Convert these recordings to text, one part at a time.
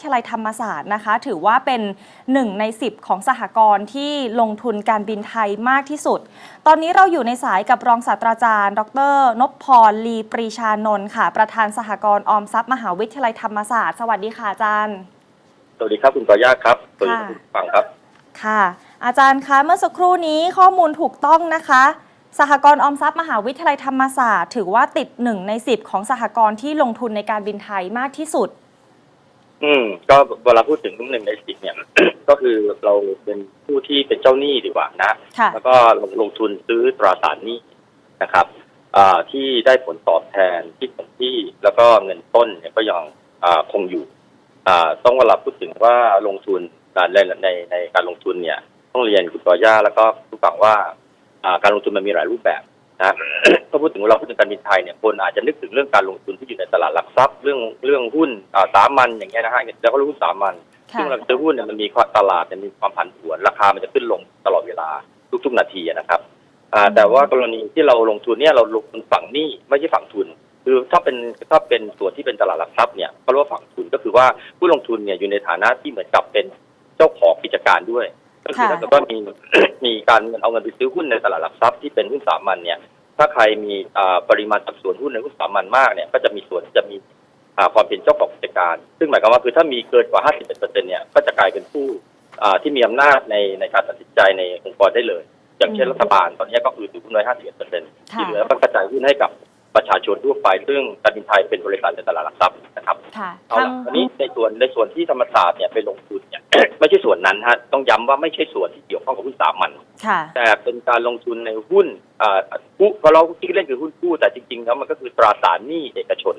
วิทยาลัยธรรมศาสตร์นะคะ ถือว่าเป็น 1 ใน 10 ของสหกรณ์ที่ลงทุนการบินไทยมากที่สุด ตอนนี้เราอยู่ในสายกับรองศาสตราจารย์ ดรนพพรลีปรีชานนท์ค่ะ ประธานสหกรณ์ออมทรัพย์มหาวิทยาลัยธรรมศาสตร์ สวัสดีค่ะอาจารย์ สวัสดีครับคุณกอย่าครับสวัสดีครับคุณผู้ฟังครับ ค่ะ อาจารย์คะเมื่อสักครู่นี้ข้อมูลถูกต้องนะคะสหกรณ์ออมทรัพย์มหาวิทยาลัยธรรมศาสตร์ ถือว่าติดหนึ่งใน 10 ของสหกรณ์ที่ลงทุนในการบินไทยมากที่สุด อืมก็เวลาพูดถึงหนึ่งในสิบเนี่ย ก็คือเราเป็นผู้ที่เป็นเจ้าหนี้ดีกว่านะ ค่ะ แล้วก็ลงลงทุนซื้อตราสารหนี้นะครับอ่าที่ได้ผลตอบแทนที่คงที่แล้วก็เงินต้นเนี่ยก็ยังอ่าคงอยู่อ่าต้องเวลาพูดถึงว่าลงทุนอ่าในในในการลงทุนเนี่ย ต้องเรียนคุณกอย่าแล้วก็ผู้ฟังว่าอ่าการลงทุนมันมีหลายรูปแบบนะถ้า พูดถึงเราพูดถึงการบินไทยเนี่ยคนอาจจะนึกถึงเรื่องการลงทุนที่อยู่ในตลาดหลักทรัพย์เรื่องเรื่องหุ้นอ่าสามัญอย่างเงี้ยนะฮะแล้วก็เรื่องหุ้นสามัญค่ะซึ่งเราซื้อหุ้นเนี่ยมันมีความตลาดเนี่ยมีความผันผวนราคามันจะขึ้นลงตลอดเวลาทุกๆนาทีอะนะครับอ่าอืมแต่ว่ากรณีที่เราลงทุนเนี่ยเราลงทุนฝั่งหนี้ไม่ใช่ฝั่งทุน คือถ้าเป็นถ้าเป็นส่วนที่เป็นตลาดหลักทรัพย์เนี่ยก็เรียกว่าฝั่งทุนก็คือว่าผู้ลงทุนเนี่ยอยู่ในฐานะที่เหมือนกับเป็นเจ้าของกิจการด้วยก็คือค่ะถ้าเกิดว่ามีมีการเอาเงินไปซื้อหุ้นในตลาดหลักทรัพย์ที่เป็นหุ้นสามัญเนี่ย ถ้าใครมีอ่าปริมาณสัดส่วนหุ้นในหุ้นสามัญมากเนี่ยก็จะมีส่วนจะมีอ่าความเป็นเจ้าของกิจการ ซึ่งหมายความว่าคือถ้ามีเกินกว่า 51เปอร์เซ็นต์เนี่ยก็จะกลายเป็นผู้อ่าที่มีอำนาจในในการตัดสินใจในองค์กรได้เลย อย่างเช่นอืมรัฐบาลตอนนี้ก็คือถือหุ้นไว้51เปอร์เซ็นต์ค่ะที่เหลือก็กระจายหุ้นให้กับ ประชาชนทั่วไปซึ่งการบินไทยเป็นบริษัทในตลาดหลักทรัพย์นะครับค่ะเอาทางละอันนี้ในส่วนในส่วนที่ธรรมศาสตร์เนี่ยไปลงทุนเนี่ยไม่ใช่ส่วนนั้นฮะต้องย้ำว่าไม่ใช่ส่วนที่เกี่ยวข้องกับหุ้นสามัญค่ะแต่เป็นการลงทุนในหุ้นอ่าผู้เพราะเราที่เล่นคือหุ้นกู้แต่จริงๆแล้วมันก็คือตราสารหนี้เอกชน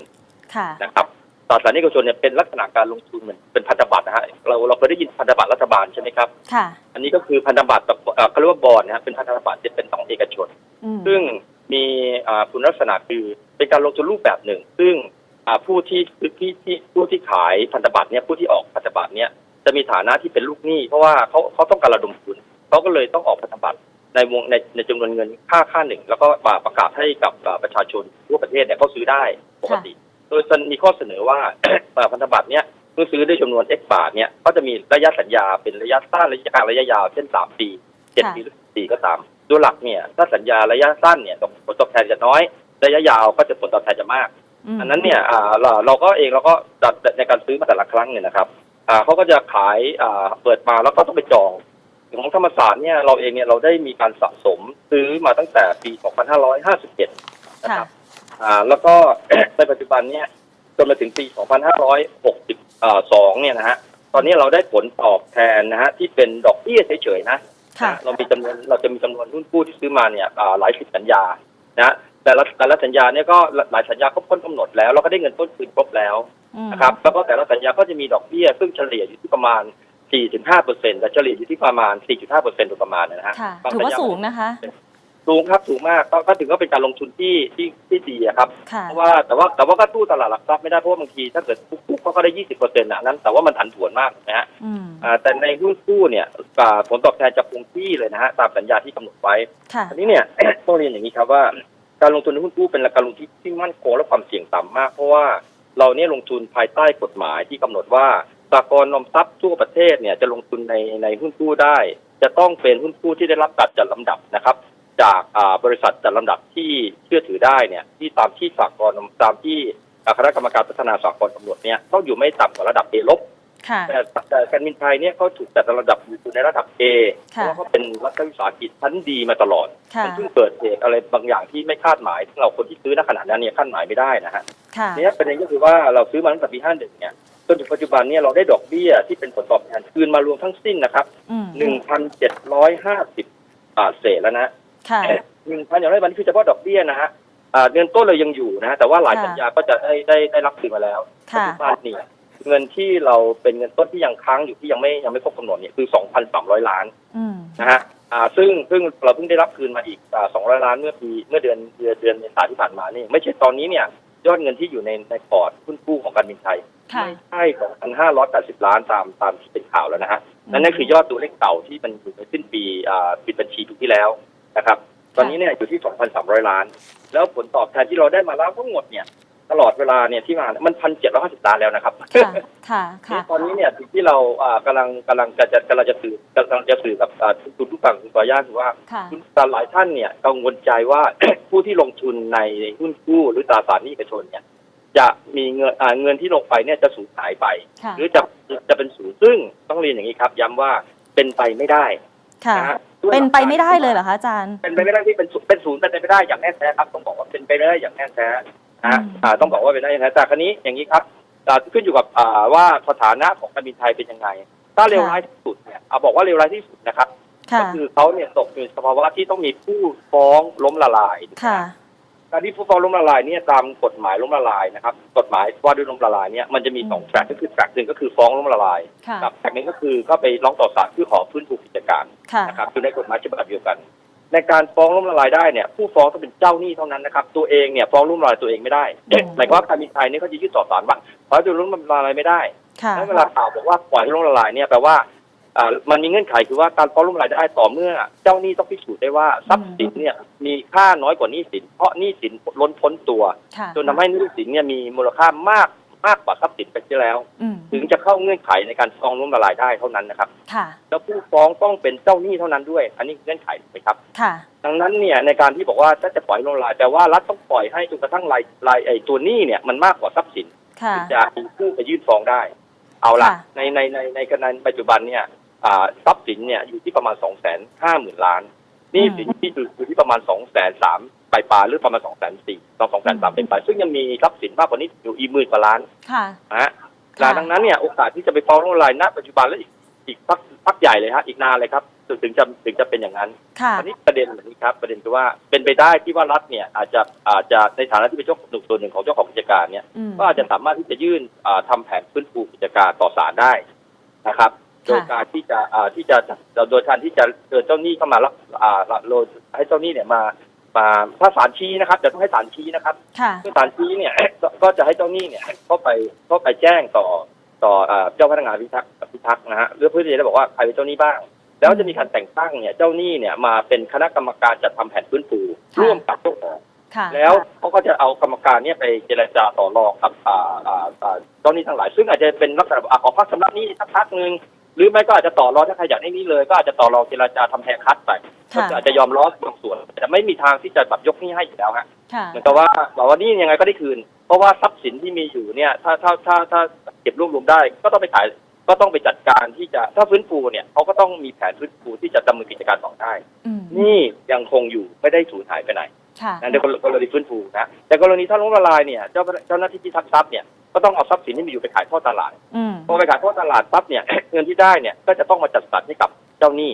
ค่ะนะครับตราสารหนี้เอกชนเนี่ยเป็นลักษณะการลงทุนเหมือนเป็นพันธบัตรนะฮะเราเราเคยได้ยินพันธบัตรรัฐบาลใช่ไหมครับค่ะอันนี้ก็คือพันธบัตรแบบเอ่อเขาเรียกว่าบอลนะฮะเป็นพันธบัตรที่เป็นของเอกชนอืมซึ่ง มีอ่าคุณลักษณะคือเป็นการลงทุนรูปแบบหนึ่ง ซึ่งอ่าผู้ที่ที่ที่ผู้ที่ขายพันธบัตรเนี่ยผู้ที่ออกพันธบัตรเนี่ยจะมีฐานะที่เป็นลูกหนี้เพราะว่าเขาเขาต้องการระดมทุนเขาก็เลยต้องออกพันธบัตรในวงในในจำนวนเงินค่าค่าหนึ่ง แล้วก็มาประกาศให้กับอ่าประชาชนทั่วประเทศเนี่ยเขาซื้อได้ปกติ โดยมีข้อเสนอว่าพันธบัตรเนี่ยเมื่อซื้อด้วยจำนวน X บาทเนี่ยก็จะมีระยะสัญญาเป็นระยะสั้นระยะกลางระยะยาวเช่นสามปีเจ็ดค่ะปีหรือ10ปีก็ตามโดยหลักเนี่ยถ้าสัญญาระยะสั้นเนี่ยผลตอบแทนจะน้อย ระยะยาวก็จะผลตอบแทนจะมากมอันนั้นเนี่ยอ่าเราเราก็เองเราก็จัดในการซื้อมาแต่ละครั้งเนี่ยนะครับอ่าเขาก็จะขายอ่าเปิดมาแล้วก็ต้องไปจองของธรรมศาสตร์เนี่ยเราเองเนี่ยเราได้มีการสะสมซื้อมาตั้งแต่ปี 2557 นะครับอ่าแล้วก็ในปัจจุบันเนี่ยจนมาถึงปี 2562 เนี่ยนะฮะตอนนี้เราได้ผลตอบแทนนะฮะที่เป็นดอกเบี้ยเฉยๆนะค่ะนะ เรามีจำนวนเราจะมีจำนวนหุ้นกู้ที่ซื้อมาเนี่ยอ่าหลายสิบสัญญานะแต่ละแต่ละสัญญาเนี่ยก็หลายสัญญาครบพ้นกำหนดแล้วเราก็ได้เงินต้นคืนครบแล้วอืมนะครับแล้วก็แต่ละสัญญาก็จะมีดอกเบี้ยซึ่งเฉลี่ยอยู่ที่ประมาณ 4-5เปอร์เซ็นต์แต่เฉลี่ยอยู่ที่ประมาณ 4.5เปอร์เซ็นต์โดยประมาณนะฮะค่ะบงถือว่าสัญญสูงนะคะ สูงครับสูงมากก็ก็ถือว่าเป็นการลงทุนที่ที่ที่ดีอะครับค่ะ เพราะว่าแต่ว่าแต่ว่าก็ตู้ตลาดหลักทรัพย์ไม่ได้เพราะว่าบางทีถ้าเกิดปุ๊บๆเขาก็ได้ยี่สิบเปอร์เซ็นต์นั้นแต่ว่ามันผันผวนมากนะฮะอืม อ่าแต่ในหุ้นกู้เนี่ยอ่าผลตอบแทนจะคงที่เลยนะฮะตามสัญญาที่กำหนดไว้ ค่ะ อันนี้เนี่ย ต้องเรียนอย่างนี้ครับว่าการลงทุนในหุ้นกู้เป็นการลงทุนที่มั่นคงและความเสี่ยงต่ำมาก เพราะว่าเราเนี่ยลงทุนภายใต้กฎหมายที่กำหนดว่าสากลนมทรัพย์ทั่วประเทศเนี่ยจะลงทุนในในหุ้นกู้ได้ จะต้องเป็นหุ้นกู้ที่ได้รับการจัดลำดับนะครับ จากอ่าบริษัทจัดลำดับที่เชื่อถือได้เนี่ยที่ตามที่สากลตามที่อ่าคณะกรรมการพัฒนาสากลกำหนดเนี่ยต้องอยู่ไม่ต่ำกว่าระดับ A ลบค่ะแต่แต่การบินไทยเนี่ยเขาถูกจัดระดับอยู่ในระดับ A เพค่ะราะว่าเขาเป็นรัฐวิสาหกิจชั้นดีมาตลอดค่ะมันเพิ่งเกิดเหตุอะไรบางอย่างที่ไม่คาดหมายซึ่งเราคนที่ซื้อณขณะนั้นเนี่ยคาดหมายไม่ได้นะฮะค่ะเนี่ยประเด็นก็คือว่าเราซื้อมาตั้งแต่ปี 51 เนี่ยจนถึงปัจจุบันเนี่ยเราได้ดอกเบี้ยที่เป็นผลตอบแทนคืนมารวมทั้งสิ้นนะครับอืม1,750 บาทเศษแล้วนะ ค่ะหนึ่งพันอย่างไรวันนี้คือเฉพาะดอกเบี้ยนะฮะอ่าเงินต้นเรายังอยู่นะฮะแต่ว่าหลายค่ะสัญญาก็จะได้ได้ได้รับคืนมาแล้วปัจค่ะ จุบันเนี่ยเงินที่เราเป็นเงินต้นที่ยังค้างอยู่ที่ยังไม่ยังไม่ครบกำหนดเนี่ยคือ 2,300 ล้านอืม นะฮะอ่าซึ่งซึ่งเราเพิ่งได้รับคืนมาอีกอ่า200 ล้านเมื่อปีเมื่อเดือนเดือนเดือนเมษายนที่ผ่านมานี่ไม่ใช่ตอนนี้เนี่ยยอดเงินที่อยู่ในในพอร์ตหุ้นกู้ของการบินไทย ค่ะไม่ใช่2,580 ล้านตามตามที่เป็นข่าวแล้วนะฮะ นั่นนั่นคือยอดตัวเลขเก่าที่มันอยู่ในสิ้นปีอ่าปิดบัญชีปีที่แล้ว นะครับ ตอนนี้เนี่ยอยู่ที่ 2,300 ล้าน แล้วผลตอบแทนที่เราได้มาแล้วทั้งหมดเนี่ยตลอดเวลาเนี่ยที่มาเนี่ยมันพันเจ็ดร้อยห้าสิบล้านแล้วนะครับ ค่ะค่ะค่ะตอนนี้เนี่ยสิ่งที่เราอ่ากำลังกำลังจะจะกำลังจะสื่อกำลังจะสื่อกับอ่าคุณผู้ฟังคุณปอย่าคือว่าค่ะคุณตาหลายท่านเนี่ยกังวลใจว่าผู้ที่ลงทุนในหุ้นกู้หรือตราสารหนี้เอกชนเนี่ย จะมีเงินอ่าเงินที่ลงไปเนี่ยจะสูญหายไปค่ะหรือจะจะเป็นศูนย์ซึ่งต้องเรียนอย่างนี้ครับ ย้ำว่าเป็นไปไม่ได้ ค่ะ นะฮะด้วยเป็นไปหลักการไม่ได้เลยเหรอคะอาจารย์ เป็นไปไม่ได้ที่เป็นศูนย์เป็นศูนย์เป็นไปไม่ได้อย่างแน่แท้ครับต้องบอกว่าเป็นไปไม่ได้อย่างแน่แท้นะฮะอืม อ่าต้องบอกว่าเป็นไปได้อย่างแน่แต่ครั้นี้อย่างนี้ครับอ่าขึ้นอยู่กับอ่าว่าสถานะของการบินไทยเป็นยังไง ถ้าเลวร้ายที่สุดเนี่ยเอาบอกว่าเลวร้ายที่สุดนะครับค่ะก็คือเขาเนี่ยตกอยู่ในสภาวะที่ต้องมีผู้ฟ้องล้มละลาย ค่ะ การที่ผู้ฟ้องล้มละลายเนี่ยตามกฎหมายล้มละลายนะครับ กฎหมายว่าด้วยล้มละลายเนี่ยมันจะมีสองอืมแทร็กก็คือแทร็กหนึ่งก็คือฟ้องล้มละลายค่ะกับแทร็กหนึงก็คือเข้าไปร้องต่อศาลเพื่อขอฟื้นฟูกิจการค่ะนะครับอยู่ในกฎหมายฉบับเดียวกัน ในการฟ้องล้มละลายได้เนี่ยผู้ฟ้องต้องเป็นเจ้าหนี้เท่านั้นนะครับตัวเองเนี่ยฟ้องล้มละลายตัวเองไม่ได้อืมหมายความว่าการบินไทยเนี่ยเขาจะยื่นต่อศาลว่าขอให้ตัวล้มละลายไม่ได้ค่ะแล้วเวลาข่าวบอกว่าปล่อยให้ล้มละลายเนี่ยแปลว่าอ่า มันมีเงื่อนไขคือว่าการฟ้องล้มละลายได้ต่อเมื่อ เจ้าหนี้ต้องพิสูจน์ได้ว่าทรัพย์สินเนี่ยมีค่าน้อยกว่าหนี้สิน เพราะหนี้สินล้นพ้นตัวค่ะจนทำให้หนี้สินเนี่ยมีมูลค่ามากมากกว่าทรัพย์สินไปที่แล้วอืมถึงจะเข้าเงื่อนไขในการฟ้องล้มละลายได้เท่านั้นนะครับค่ะแล้วผู้ฟ้องต้องเป็นเจ้าหนี้เท่านั้นด้วย อันนี้เงื่อนไขถูกไหมครับค่ะดังนั้นเนี่ยในการที่บอกว่าถ้าจะปล่อยให้ล้มละลายแต่ว่ารัฐต้องปล่อยให้จนกระทั่งรายรายไอ้ตัวหนี้เนี่ยมันมากกว่าทรัพย์สินค่ะที่จะมีผู้ไปยื่นฟ้องได้ เอาละค่ะในในในในขณะปัจจุบันเนี่ยอ่า ทรัพย์สินเนี่ยอยู่ที่ประมาณสองแสนห้าหมื่นล้านหนี่สินที่อยู่อยู่ที่ประมาณสองแสนสามปลายปลายๆหรือประมาณสองแสนสี่ต่อสองแสนสามเป็นไปซึ่งยังมีทรัพย์สินมากกว่านี้อยู่อีกหมื่นกว่าล้านค่ะนะฮะค่ะดังนั้นเนี่ยโอกาสที่จะไปฟ้องล้มละลายณปัจจุบันและอีกอีกพักพักใหญ่เลยฮะอีกนานเลยครับถึงถึงจะถึงจะเป็นอย่างนั้นค่ะอันนี้ประเด็นแบบนี้ครับ ประเด็นคือว่าเป็นไปได้ที่ว่ารัฐเนี่ยอาจจะอาจจะในฐานะที่เป็นเจ้าหนึ่งส่วนหนึ่งของเจ้าของกิจการเนี่ยอืมก็อาจจะสามารถที่จะยื่นอ่าทำาแผนฟื้นฟูกิจการต่อศาลได้นะครับค่ะ โดยการที่จะอ่าที่จะโดยการที่จะเชิญเจ้าหนี้เข้ามารับอ่ารับโลให้เจ้าหนี้เนี่ยมามาถ้าศาลชี้นะครับจะต้องให้ศาลชี้นะครับค่ะเมื่อศาลชี้เนี่ยก็ก็จะให้เจ้าหนี้เนี่ยเข้าไปเข้าไปแจ้งต่อต่ออ่าเจ้าพนักงานพิทักษ์พิทักษ์นะฮะเพื่อเพื่อที่จะได้บอกว่าใครเป็นเจ้าหนี้บ้าง แล้วจะมีการแต่งตั้งเนี่ยเจ้าหนี้เนี่ยมาเป็นคณะกรรมการจัดทำแผนฟื้นฟูค่ะร่วมกับเจ้าของค่ะแล้วเขาก็จะเอากรรมการเนี่ยไปเจรจาต่อรองกับอ่าอ่าอ่าเจ้าหนี้ทั้งหลาย ซึ่งอาจจะเป็นลักษณะอะขอพักชำระหนี้สักพักหนึ่ง หรือไม่ก็อาจจะต่อรองถ้าใครอยากได้หนี้เลย ก็อาจจะต่อรองเจรจาทำแฮร์คัตไปค่ะก็อาจจะยอมร้อบางส่วน แต่ไม่มีทางที่จะแบบยกหนี้ให้อยู่แล้วฮะค่ะเหมือนกับว่าบอกว่าหนี่ยังไงก็ได้คืน เพราะว่าทรัพย์สินที่มีอยู่เนี่ยถ้าถ้าถ้าถ้าเก็บรวบรวมได้ ก็ต้องไปขายก็ต้องไปจัดการที่จะถ้าฟื้นฟูเนี่ยเขาก็ต้องมีแผนฟื้นฟูที่จะดำเนินกิจการต่อได้ อืม นี่ยังคงอยู่ไม่ได้สูญหายไปไหน ค่ะ นะในกรณีฟื้นฟูนะแต่กรณีถ้าล้มละลายเนี่ยเจ้าเจ้าหน้าที่ที่ทักทรัพย์เนี่ยก็ต้องเอาทรัพย์สินที่มีอยู่ไปขายทอดตลาดอืม พอไปขายทอดตลาดปั๊บเนี่ย เงินที่ได้เนี่ยก็จะต้องมาจัดสรรให้กับเจ้าหนี้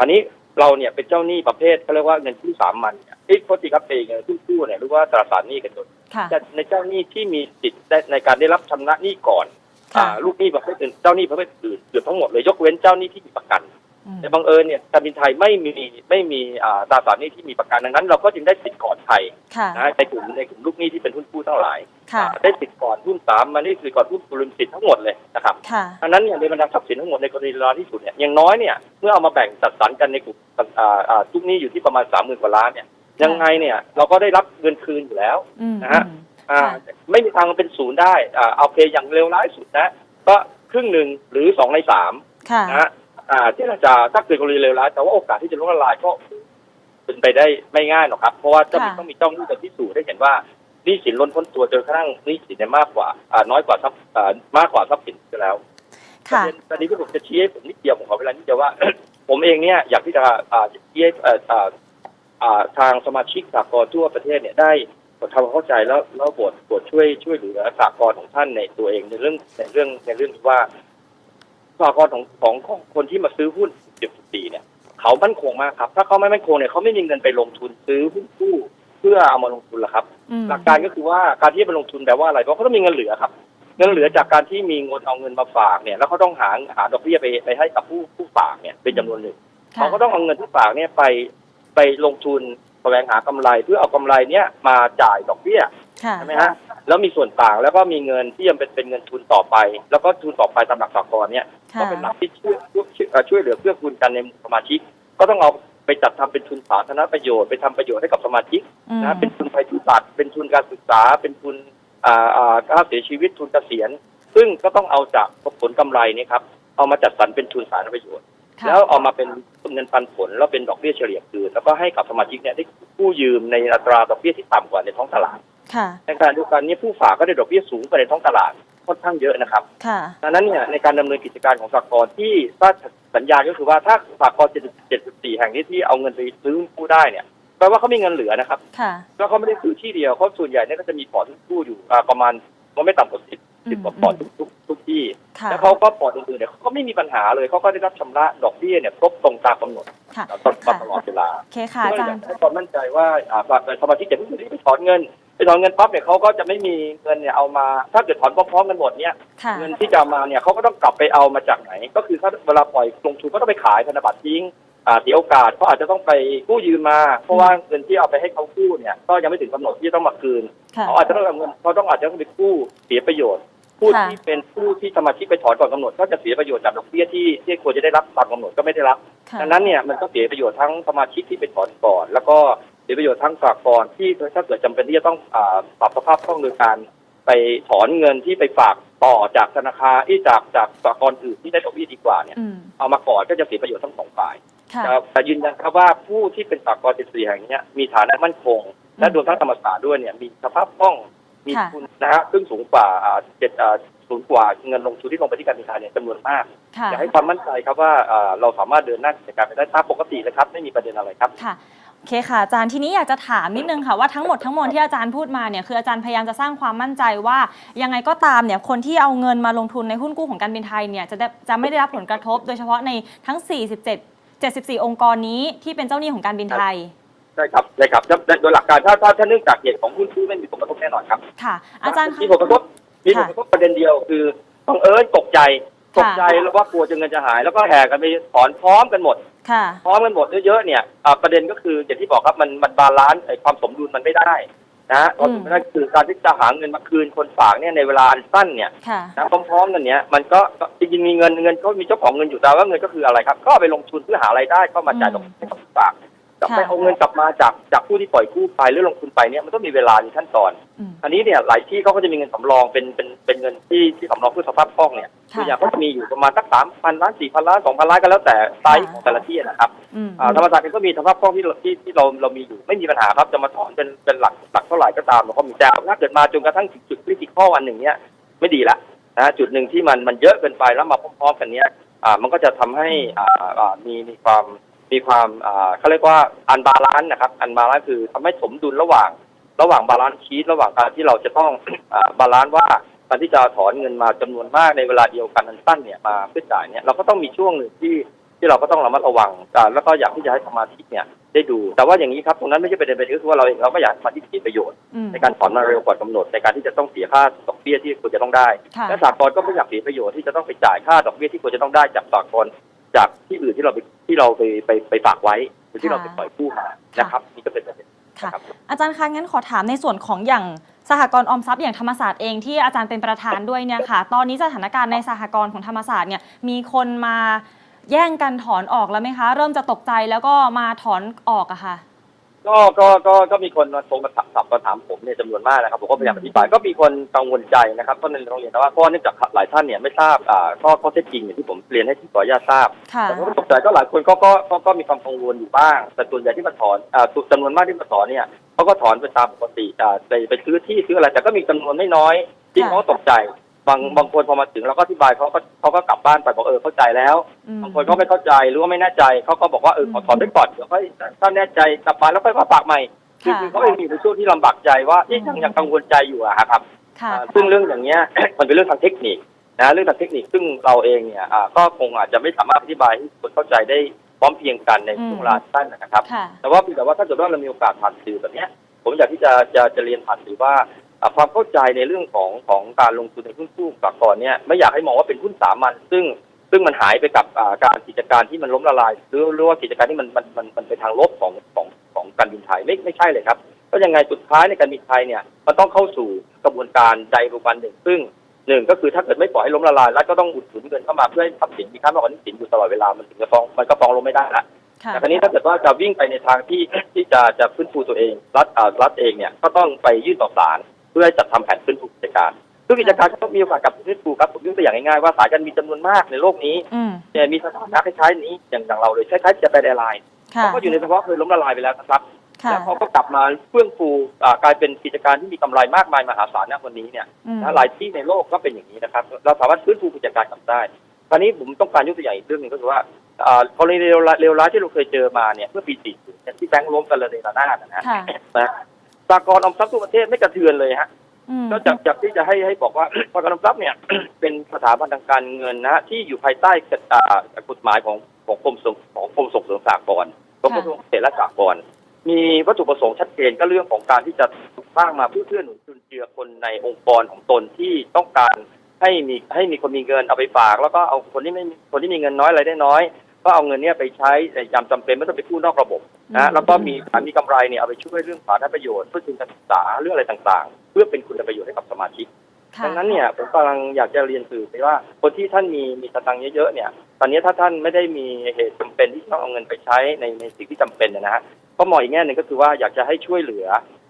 อันนี้เราเนี่ยเป็นเจ้าหนี้ประเภทเขาเรียกว่าเงินกู้สามัญเนี่ยเอ้ยโทษทีครับเป็นเงินกู้กู้เนี่ยหรือว่าตราสารหนี้กันโดย ค่ะ แต่ในเจ้าหนี้ที่มีสิทธิ์ได้ในการได้รับชำระหนี้ก่อนค่ะ อ่าลูกหนี้ประเภทอื่นเจ้าหนี้ประเภทอื่นเกือบทั้งหมดเลยยกเว้นเจ้าหนี้ที่มีประกันอืม แต่บังเอิญเนี่ยการบินไทยไม่มีไม่มีอ่าตราสารหนี้ที่มีประกันดังนั้น เราก็จึงได้สิทธิ์ก่อนไทยค่ะนะในกลุ่มในกลุ่มลูกหนี้ที่เป็นหุ้นกู้ทั้งหลายค่ะอ่าได้สิทธิ์ก่อนหุ้นสามมันนี่คือก่อนหุ้นกลุ่มสิทธิ์ทั้งหมดเลยนะครับค่ะดังนั้นเนี่ยในบรรดาทรัพย์สินทั้งหมดในกรณีร้ายที่สุดเนี่ยอย่างน้อยเนี่ยเมื่อเอามาแบ่งจัดสรรกันในกลุ่มอ่าอ่าลูกหนี้อยู่ที่ประมาณสามหมื่นกว่าล้านเนี่ยยังไงเนี่ยเราก็ได้รับเงินคืนอยู่แล้วอืมนะฮะอืมอ่าค่ะไม่มีทางเป็นศูนย์ได้อ่าเอาเพย์อย่างเร็วร้ายสุดนะก็ครึ่งหนึ่งหรือสองในสามค่ะนะฮะ อ่าที่เราจะถ้าเกิดกรณีเลวร้ายแต่ว่าโอกาสที่จะล้มละลายก็เป็นไปได้ไม่ง่ายหรอกครับ เพราะว่าจะมีค่ะต้องมีเจ้าหนี้จะพิสูจน์ได้เห็นว่าหนี้สินล้นพ้นตัวจนกระทั่งหนี้สินเนี่ยมากกว่าอ่าน้อยกว่าทรัพย์อ่ามากกว่าทรัพย์สินไปแล้วค่ะประเด็นประเด็นที่ผมจะชี้ให้ผมนิดเดียวผมขอเวลานิดเดียวว่า ผมเองเนี่ยอยากที่จะอ่าชี้ให้เอ่ออ่าอ่าทางสมาชิกสากลทั่วประเทศเนี่ยได้ทำความเข้าใจแล้วแล้วบทบทช่วยช่วยเหลือสากลของท่านในตัวเองในเรื่องในเรื่องในเรื่องที่ว่า สากลของของของคนที่มาซื้อหุ้นสิบปีเนี่ย เขามั่นคงมากครับ ถ้าเขาไม่มั่นคงเนี่ยเขาไม่มีเงินไปลงทุนซื้อหุ้นกู้เพื่อเอามาลงทุนหรอกครับอืมหลักการก็คือว่าการที่จะไปลงทุนแปลว่าอะไรเพราะเขาต้องมีเงินเหลือครับเงินเหลือจากการที่มีเงินเอาเงินมาฝากเนี่ยแล้วเขาต้องหาหาดอกเบี้ยไปไปให้กับผู้ผู้ฝากเนี่ยเป็นจำนวนหนึ่งค่ะเขาก็ต้องเอาเงินที่ฝากเนี่ยไปไปลงทุนแสวงหากำไรเพื่อเอากำไรเนี่ยมาจ่ายดอกเบี้ยค่ะ ใช่ไหมฮะแล้วมีส่วนต่างแล้วก็มีเงินที่ยังเป็นเป็นเงินทุนต่อไป แล้วก็ทุนต่อไปตามหลักสากลเนี่ยก็ค่ะเป็นหลักที่ช่วยช่วยช่วยเอ่อช่วยเหลือเพื่อกูลกันในหมู่สมาชิก ก็ต้องเอาไปจัดทำเป็นทุนสาธารณประโยชน์ไปทำประโยชน์ให้กับสมาชิกอืมนะเป็นทุนภัยพิบัติเป็นทุนการศึกษา เป็นทุนอ่าอ่าค่าเสียชีวิตทุนเกษียณ ซึ่งก็ต้องเอาจากผลกำไรเนี่ยครับเอามาจัดสรรเป็นทุนสาธารณประโยชน์ค่ะแล้วเอามาเป็นเงินปันผลแล้วเป็นดอกเบี้ยเฉลี่ยคืนแล้วก็ให้กับสมาชิกเนี่ยได้กู้ยืมในอัตราดอกเบี้ยที่ต่ำกว่าในท้องตลาดค่ะ ในขณะเดียวกันเนี้ผู้ฝากก็ได้ดอกเบี้ยสูงกว่าในท้องตลาดค่อนข้างเยอะนะครับค่ะดังนั้นเนี่ยในการดำเนินกิจการของสากลที่ถ้าสัญญาก็คือว่าถ้าสากล74 แห่งนี้ที่เอาเงินไปซื้อกู้ได้เนี่ยแปลว่าเขามีเงินเหลือนะครับค่ะแล้วเขาไม่ได้ซื้อที่เดียวเขาส่วนใหญ่เนี่ยก็จะมีพอร์ตกู้อยู่อ่าประมาณก็ไม่ต่ำกว่าสิบสิบกว่าพอร์ตทุกทุกทุกที่ค่ะแล้วเขาก็พอร์ตอื่นๆเนี่ยเขาก็ไม่มีปัญหาเลยเขาก็ได้รับชำระดอกเบี้ยเนี่ยครบตรงตามกำหนดค่ะตลอดค่ะตลอดเวลาโอเคค่ะอาจารย์เพื่อให้ความมั่นใจว่าอ่าสมาชิกจะไม่ไปถอนเงินไป ถอนเงินปั๊บเนี่ยเขาก็จะไม่มีเงินเนี่ยเอามา ถ้าเกิดถอนพร้อมๆกันหมดเนี่ย ค่ะ เงินที่จะเอามาเนี่ยเขาก็ต้องกลับไปเอามาจากไหน ก็คือถ้าเวลาปล่อยลงทุนก็ต้องไปขายพันธบัตรทิ้งอ่าเสียโอกาสเขาอาจจะต้องไปกู้ยืมมา เพราะว่าเงินที่เอาไปให้เขากู้เนี่ยก็ยังไม่ถึงกำหนดที่จะต้องมาคืนค่ะ เขาอาจจะต้องเอาเงินเขาต้องอาจจะต้องไปกู้เสียประโยชน์ ผู้ค่ะ ที่เป็นผู้ที่สมาชิกไปถอนก่อนกำหนด ก็จะเสียประโยชน์จากดอกเบี้ยที่ที่ควรจะได้รับตามกำหนดก็ไม่ได้รับ ค่ะ ดังนั้นเนี่ยมันก็เสียประโยชน์ทั้งสมาชิกที่ไปถอนก่อน แล้วก็เสี ยประโยชน์ทั้งสากลที่ถ้าเกิดจำเป็นที่จะต้องอ่าปรับสภาพคล่องโดยการไปถอนเงินที่ไปฝากต่อจากธนาคารที่จากจากสากลอื่นที่ได้ดอกเบี้ยดีกว่าเนี่ยอืมเอามาก่อนก็จะเสียประโยชน์ทั้งสองฝ่ายค่ะแต่แต่ยืนยันครับว่าผู้ที่เป็นสากล14แห่งเนี้ยมีฐานะมั่นคง และรวมทั้งธรรมศาสตร์ด้วยเนี่ยมีสภาพคล่องมีค่ะทุนนะฮะซึ่งสูงกว่าอ่าเจ็ดอ่าสูงกว่าเงินลงทุนที่ลงไปที่การบินไทยเนี่ยจำนวนมากค่ะอยากให้ความมั่นใจครับว่าอ่าเราสามารถเดินหน้ากิจการไปได้ตามปกติเลยครับ ไม่มีประเด็นอะไรครับค่ะ โอเคค่ะอาจารย์ทีนี้อยากจะถามนิดนึงค่ะว่าทั้งหมดทั้งมวลที่อาจารย์พูดมาเนี่ยคืออาจารย์พยายามจะสร้างความมั่นใจว่า ยังไงก็ตามเนี่ยคนที่เอาเงินมาลงทุนในหุ้นกู้ของการบินไทยเนี่ยจะได้จะไม่ได้รับผลกระทบ โดยเฉพาะในทั้ง 47 74 องค์กรนี้ที่เป็นเจ้าหนี้ของการบินไทย ใช่ครับใช่ครับโดยโดยหลักการถ้าถ้าถ้าเนื่องจากเหตุของหุ้นกู้ไม่มีผลกระทบแน่นอนครับค่ะ อาจารย์คะมีผลกระทบมีผลกระทบประเด็นเดียวคือบังเอิญตกใจตกใจแล้วว่ากลัวจะเงินจะหาย แล้วก็แห่กันไปถอนพร้อมกันหมด ค่ะพร้อมกันหมดเยอะๆเนี่ยอ่าประเด็นก็คืออย่างที่บอกครับมันมันบาลานซ์ไอ้ความสมดุลมันไม่ได้นะฮะความสมดุลไม่ได้คือการที่จะหาเงินมาคืนคนฝากเนี่ยในเวลาอันสั้นเนี่ยค่ะนะพร้อมๆกันเนี้ยมันก็ก็จริงๆมีเงินเงินก็มีเจ้าของเงินอยู่แต่ว่าเงินก็คืออะไรครับ ก็เอาไปลงทุนเพื่อหารายได้เข้ามาจ่ายดอกเบี้ยให้กับผู้ฝาก จะไปค่ะเอาเงินกลับมาจากจากผู้ที่ปล่อยกู้ไปหรือลงทุนไปเนี่ยมันต้องมีเวลามีขั้นตอนอืมอันนี้เนี่ยหลายที่เขาก็จะมีเงินสำรองเป็นเป็นเป็นเงินที่ที่สำรองเพื่อสภาพคล่องเนี่ยค่ะตัวอย่างก็จะมีอยู่ประมาณสักสามพันล้านสี่พันล้านสองพันล้านก็แล้วแต่ไซส์ของแต่ละที่นะครับอืมอ่าธรรมศาสตร์เองก็มีสภาพคล่องที่เราที่ที่เราเรามีอยู่ไม่มีปัญหาครับจะมาถอนเป็นเป็นหลักหลักเท่าไหร่ก็ตามเราก็มีแต่ถ้าเกิดมาจนกระทั่งถึงจุดคริติคอลวันหนึ่งเนี้ยไม่ดีละนะจุดหนึ่งที่มันมันเยอะเกินไปแล้วมาพร้อมๆกันเนี้ยอ่ามันก็จะทำให้อ่าอ่ามีมีความ มีความอ่าเขาเรียกว่าอันบาลานซ์นะครับ อันบาลานซ์คือทำให้สมดุลระหว่าง ระหว่างบาลานซ์ชีตระหว่างการที่เราจะต้องอ่าบาลานซ์ว่าการที่จะถอนเงินมาจำนวนมากในเวลาเดียวกันอันสั้นเนี่ยมาเพื่อจ่ายเนี่ยเราก็ต้องมีช่วงหนึ่งที่ที่เราก็ต้องระมัดระวังอ่าแล้วก็อยากที่จะให้สมาชิกเนี่ยได้ดู แต่ว่าอย่างนี้ครับตรงนั้นไม่ใช่ประเด็นประเด็นก็คือว่าเราเองเราก็อยากให้สมาชิกเสียประโยชน์อืมในการถอนมาเร็วกว่ากำหนด ในการที่จะต้องเสียค่าดอกเบี้ยที่ควรจะต้องได้ค่ะและสากลก็ไม่อยากเสียประโยชน์ที่จะต้องไปจ่ายค่าดอกเบี้ยที่ควรจะต้องได้จากสากล จากที่อื่นที่เราไปที่เราไปไปไปฝากไว้หรือที่เราไปปล่อยกู้มานะครับนี่ก็เป็นประเด็นค่ะนะครับอาจารย์คะงั้นขอถามในส่วนของอย่างสหกรณ์ออมทรัพย์อย่างธรรมศาสตร์เองที่อาจารย์เป็นประธานด้วยเนี่ยค่ะ ตอนนี้สถานการณ์ในสหกรณ์ของธรรมศาสตร์เนี่ยมีคนมาแย่งกันถอนออกแล้วไหมคะ เริ่มจะตกใจแล้วก็มาถอนออกอะค่ะ ก็ก็ก็ก็มีคนมาโทรมาถามมาถามผมเนี่ยจำนวนมากนะครับผมก็พยายามอธิบายก็มีคนกังวลใจนะครับก็ในโรงเรียนแต่ว่าเพราะว่าเนื่องจากหลายท่านเนี่ยไม่ทราบอ่าข้อข้อเท็จจริงอย่างที่ผมเรียนให้ที่ขออนุญาตทราบค่ะ แต่ผมก็ตกใจก็หลายคนก็ก็ก็ก็มีความกังวลอยู่บ้าง แต่ส่วนใหญ่ที่มาถอนอ่าจำนวนมากที่มาถอนเนี่ยเขาก็ถอนไปตามปกติอ่าไปไปซื้อที่ซื้ออะไรแต่ก็มีจำนวนไม่น้อยที่ค่ะเขาก็ตกใจ บางบางคนพอมาถึงเราก็อธิบายเขาก็เขาก็กลับบ้านไปบอกเออเข้าใจแล้ว อืม บางคนก็ไม่เข้าใจหรือว่าไม่แน่ใจเขาก็บอกว่าเออขอถอนไปก่อนเดี๋ยวค่อยถ้าแน่ใจกลับมาแล้วค่อยมาฝากใหม่คือค่ะ คือเขาเองอยู่ในช่วงที่ลำบากใจว่าเอ๊ะยังยังกังวลใจอยู่อะครับ ค่ะ อ่าซึ่งเรื่องอย่างเงี้ย มันเป็นเรื่องทางเทคนิคนะเรื่องทางเทคนิคซึ่งเราเองเนี่ยอ่าก็คงอาจจะไม่สามารถอธิบายให้คนเข้าใจได้พร้อมเพรียงกันในอืมช่วงเวลาสั้นนะครับ ค่ะ แต่ว่าเพียงแต่ว่าถ้าเกิดว่าเรามีโอกาสผ่านสื่อแบบเนี้ย ผมอยากที่จะจะจะเรียนผ่านสื่อว่าอ่า ความเข้าใจในเรื่องของของการลงทุนในหุ้นกู้สากลเนี่ยไม่อยากให้มองว่าเป็นหุ้นสามัญซึ่งซึ่งมันหายไปกับอ่าการกิจการที่มันล้มละลายหรือหรือว่ากิจการที่มันมันมันมันไปทางลบของของของการบินไทยไม่ไม่ใช่เลยครับก็ยังไงสุดท้ายในการบินไทยเนี่ยมันต้องเข้าสู่กระบวนการใดรูปวันหนึ่ง ซึ่งหนึ่งก็คือถ้าเกิดไม่ปล่อยให้ล้มละลายรัฐก็ต้องอุดหนุนเงินเข้ามาเพื่อให้ทรัพย์สินมีค่ามากกว่าหนี้สินอยู่ตลอดเวลามันถึงจะฟ้องมันก็ฟ้องลงไม่ได้ละค่ะแต่คราวนี้ถ้าเกิดว่าจะวิ่งไปในทางที่ที่จะจะฟื้นฟูตัวเอง รัฐอ่ารัฐเองเนี่ยก็ต้องไปยื่นต่อศาล เพื่อให้จัดทำแผนฟื้นฟูกิจการทุกกิจการก็มีโอกาสกลับฟื้นฟูครับผมยกตัวอย่างง่ายๆว่าสายการบินจำนวนมากในโลกนี้อืมเนี่ยมีสถานะคล้ายๆนี้อย่างอย่างเราเลยคล้ายๆจะไปแอร์ไลน์ค่ะเขาก็อยู่ในสภาวะเคยล้มละลายไปแล้วนะครับค่ะแล้วเขาก็กลับมาเฟื่องฟูอ่ากลายเป็นกิจการที่มีกำไรมากมายมหาศาลณวันนี้เนี่ยอืมนะหลายที่ในโลกก็เป็นอย่างนี้นะครับ เราสามารถฟื้นฟูกิจการกลับได้ตอนนี้ผมต้องการยกตัวอย่างอีกเรื่องหนึ่งก็คือว่าอ่ากรณีเลวร้ายเลวร้ายที่เราเคยเจอมาเนี่ยเมื่อปี 40เนี่ยที่แบงก์ล้มกันเลยในระนาดนะฮะค่ะนะ สากลออมทรัพย์ทั่วประเทศไม่กระเทือนเลยฮะอืมก็จากจากที่จะให้ให้บอกว่าสากลออมทรัพย์เนี่ย เป็นสถาบันทางการเงินนะฮะที่อยู่ภายใต้กฎอ่ากฎหมายของของกรมส่งของกรมส่งเสริมสากลกรมส่งเสริมและสากลมีวัตถุประสงค์ชัดเจนก็เรื่องของการที่จะสร้างมาเพื่อเพื่อหนุนจุนเจือคนในองค์กรของตนที่ต้องการให้มีให้มีคนมีเงินเอาไปฝาก แล้วก็เอาคนที่ไม่มีคนที่มีเงินน้อยอะไรายได้น้อย ก็เอาเงินเนี้ยไปใช้ในยามจำเป็นไม่ต้องไปกู้นอกระบบอืนะมแล้วก็มีฐานมีกำไรเนี่ยเอาไปช่วยเรื่องสาธารณประโยชน์เพื่อทุนการศึกษาเรื่องอะไรต่างๆ เพื่อเป็นคุณประโยชน์ให้กับสมาชิกค่ะดังนั้นเนี่ยผมกำลังอยากจะเรียนสื่อไปว่าคนที่ท่านมีมีสตังค์เยอะๆเนี่ย ตอนนี้ถ้าท่านไม่ได้มีเหตุจำเป็นที่ต้องเอาเงินไปใช้ในในสิ่งที่จำเป็นเนยนะฮะก็มองอีกแง่หนึ่งก็คือว่าอยากจะให้ช่วยเหลือ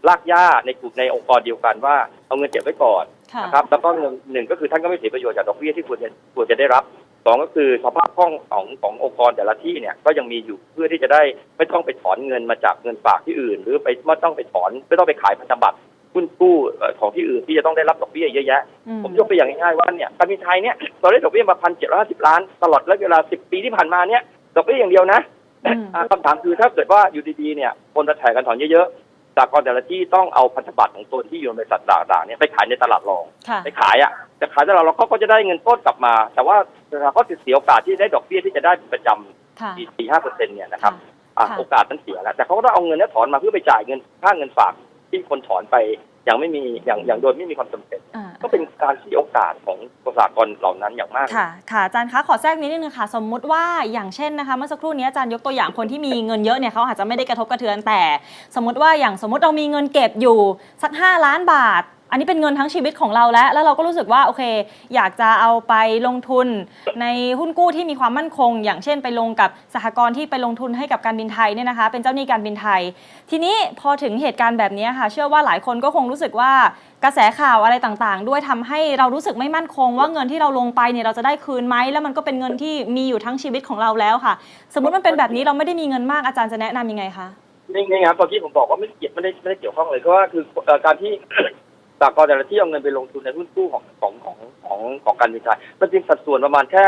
ลากย่าในกลุ่มในองค์กรเดียวกันว่าเอาเงินเก็บไว้ก่อนค่ะนะครับแล้วก็เงินหนึ่งก็คือท่านก็ไม่เสียประโยชน์จากดอกเบี้ยที่ควรจะควรจะได้รับ สองก็คือสภาพคล่องของขององค์กรแต่ละที่เนี่ยก็ยังมีอยู่เพื่อที่จะได้ไม่ต้องไปถอนเงินมาจากเงินฝากที่อื่น หรือไปไม่ต้องไปถอนไม่ต้องไปขายพันธบัตรหุ้นกู้เอ่อของที่อื่นที่จะต้องได้รับดอกเบี้ยเยอะแยะอืผมยกตัวอย่างง่ายๆว่าเนี่ยการบินไทยเนี่ยเราได้ดอกเบี้ยมาพันเจ็ดร้อยสิบล้าน ตลอดระยะเวลาสิบปีที่ผ่านมาเนี่ยดอกเบี้ยอย่างเดียวนะอืมอ่าคำถามคือถ้าเกิดว่าอยู่ดีๆเนี่ยคนจะแถกันถอนเยอะ ๆจากกรแต่ละที่ต้องเอาพันธบัตรของตนที่อยู่ในบริษัทต่างๆเนี่ยไปขายในตลาดรองค่ะ ไปขายอะจะขายตลาดรองเขาก็จะได้เงินต้นกลับมา แต่ว่าเขาจะเสียโอกาสที่ได้ดอกเบี้ยที่จะได้เป็นประจค่ะำสี่ห้าเปอร์เซ็นต์เนี่ยนะครับอะค่ะ โอกาสนั้นเสียแล้วแต่เขาก็ต้องเอาเงินเนี้ถอนมาเพื่อไปจ่ายเงินค่าเงินฝากที่คนถอนไป อย่างไม่มีอย่างอย่างโดยไม่มีความจำเป็นอ่าก็เป็นการเสียโอกาสของประชากรเหล่านั้นอย่างมาก ค่ะ ค่ะอาจารย์คะขอแทรกนิดนึงค่ะสมมุติว่าอย่างเช่นนะคะเมื่อสักครู่นี้อาจารย์ยกตัวอย่างคนที่มีเงินเยอะเนี่ยเขาอาจจะไม่ได้กระทบกระเทือนแต่ สมมติว่าอย่างสมมติเรามีเงินเก็บอยู่สัก 5 ล้านบาท อันนี้เป็นเงินทั้งชีวิตของเราแล้ว แล้วเราก็รู้สึกว่าโอเค อยากจะเอาไปลงทุนในหุ้นกู้ที่มีความมั่นคง อย่างเช่น ไปลงกับสหกรณ์ที่ไปลงทุนให้กับการบินไทยเนี่ยนะคะ เป็นเจ้าหนี้การบินไทย ทีนี้พอถึงเหตุการณ์แบบนี้ค่ะ เชื่อว่าหลายคนก็คงรู้สึกว่ากระแสข่าวอะไรต่างๆ ด้วยทำให้เรารู้สึกไม่มั่นคง ว่าเงินที่เราลงไปเนี่ยเราจะได้คืนไหมแล้วมันก็เป็นเงินที่มีอยู่ทั้งชีวิตของเราแล้วค่ะ สมมติมันเป็นแบบนี้เราไม่ได้มีเงินมากอาจารย์จะแนะนำยังไงคะนี่ไงครับตอนที่ผมบอกว่าไม่เกี่ยวไม่ได้ไม่ได้เกี่ยวข้องเลยเพราะว่าคือการที่ สากลแต่ละที่เอาเงินไปลงทุนในหุ้นกู้ของของของของของการบินไทยมันเป็นสัดส่วนประมาณแค่